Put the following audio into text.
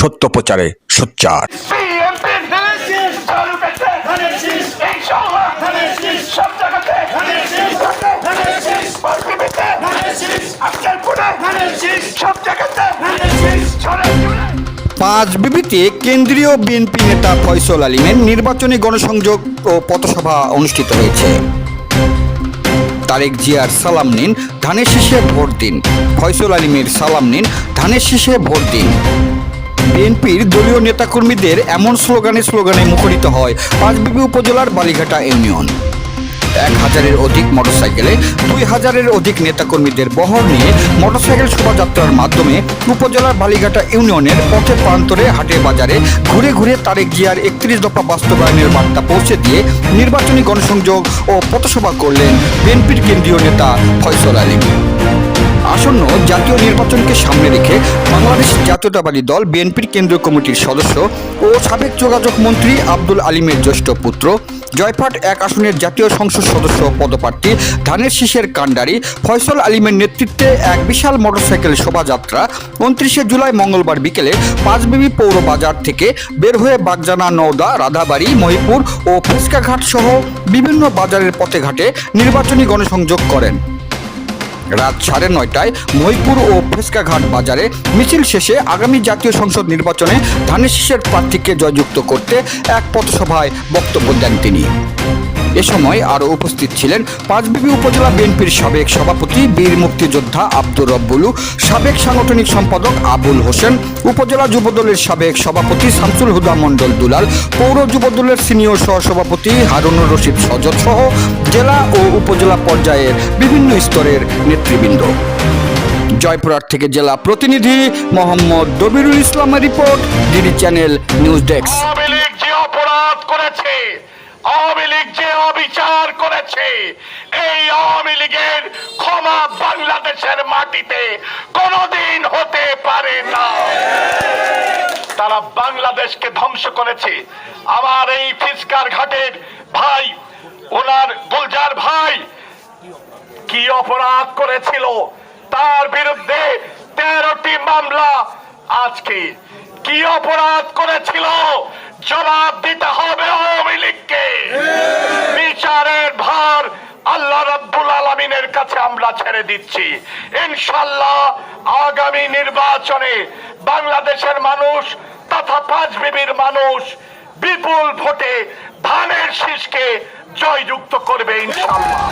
সত্য প্রচারে সোচ্চার। পাঁচ বিবিতে, কেন্দ্রীয় বিএনপি নেতা ফয়সল আলিমের নির্বাচনী গণসংযোগ ও পথসভা অনুষ্ঠিত হয়েছে। তারেক জিয়ার সালাম নিন, ধানের শীষে ভোট দিন। ফয়সল আলিমের সালাম নিন, ধানের শীষে ভোট দিন। বিএনপির দলীয় নেতাকর্মীদের এমন স্লোগানে স্লোগানে মুখরিত হয় পাঁচবিবি উপজেলার বালিঘাটা ইউনিয়ন। এক হাজারের অধিক মোটরসাইকেলে, দুই হাজারের অধিক নেতাকর্মীদের বহর নিয়ে মোটরসাইকেল শোভাযাত্রার মাধ্যমে উপজেলার বালিঘাটা ইউনিয়নের পথে প্রান্তরে হাটে বাজারে ঘুরে ঘুরে তারেক জিয়ার একত্রিশ দফা বাস্তবায়নের বার্তা পৌঁছে দিয়ে নির্বাচনী গণসংযোগ ও পথসভা করলেন বিএনপির কেন্দ্রীয় নেতা ফয়সল আলী। আসন্ন জাতীয় নির্বাচনকে সামনে রেখে বাংলাদেশ জাতীয়তাবাদী দল বিএনপির কেন্দ্রীয় কমিটির সদস্য ও সাবেক যোগাযোগ মন্ত্রী আব্দুল আলিমের জ্যেষ্ঠ পুত্র, জয়পাট এক আসনের জাতীয় সংসদ সদস্য পদপ্রার্থী ধানের শীষের কাণ্ডারি ফয়সল আলিমের নেতৃত্বে এক বিশাল মোটরসাইকেল শোভাযাত্রা উনত্রিশে জুলাই মঙ্গলবার বিকেলে পাঁচবিবি পৌর বাজার থেকে বের হয়ে বাগজানা, নওদা, রাধাবাড়ি, মহিপুর ও ফুচকাঘাট সহ বিভিন্ন বাজারের পথে ঘাটে নির্বাচনী গণসংযোগ করেন। রাত সাড়ে নয়টায় মহিপুর ও ফেসকাঘাট বাজারে মিছিল শেষে আগামী জাতীয় সংসদ নির্বাচনে ধানের শীষের প্রার্থীকে জয়যুক্ত করতে এক পথসভায় বক্তব্য দেন তিনি। এ সময় আরও উপস্থিত ছিলেন পাঁচবিবি উপজেলা বিএনপির সাবেক সভাপতি, বীর মুক্তিযোদ্ধা আব্দুর রব্বুলু, সাবেক সাংগঠনিক সম্পাদক আবুল হোসেন, উপজেলা যুবদলের সাবেক সভাপতি শামসুল হুদা মণ্ডল দুলাল, পৌর যুবদলের সিনিয়র সহসভাপতি হারুনুর রশিদ সজত সহ জেলা ও উপজেলা পর্যায়ের বিভিন্ন স্তরের নেতৃবৃন্দ। জয়পুরহাট থেকে জেলা প্রতিনিধি মোহাম্মদ দবিরুল ইসলামের report, DD channel news desk. করেছে আওয়ামী লীগ যে অবিচার করেছে, এই আওয়ামী লীগের ক্ষমা বাংলাদেশের মাটিতে কোনোদিন হতে পারে না। তারা বাংলাদেশকে ধ্বংস করেছে। আমার এই ফিসকার ঘাটের ভাই, ওনার গুলজার ভাই, কি অপরাধ করেছিল? তার বিরুদ্ধে তেরোটি মামলা আজকে। কি অপরাধ করেছিল ছেড়ে দিচ্ছি। ইনশাল্লাহ আগামী নির্বাচনে বাংলাদেশের মানুষ তথা পাঁচ বিবির মানুষ বিপুল ভোটে ধানের শীষকে জয়যুক্ত করবে ইনশাল্লাহ।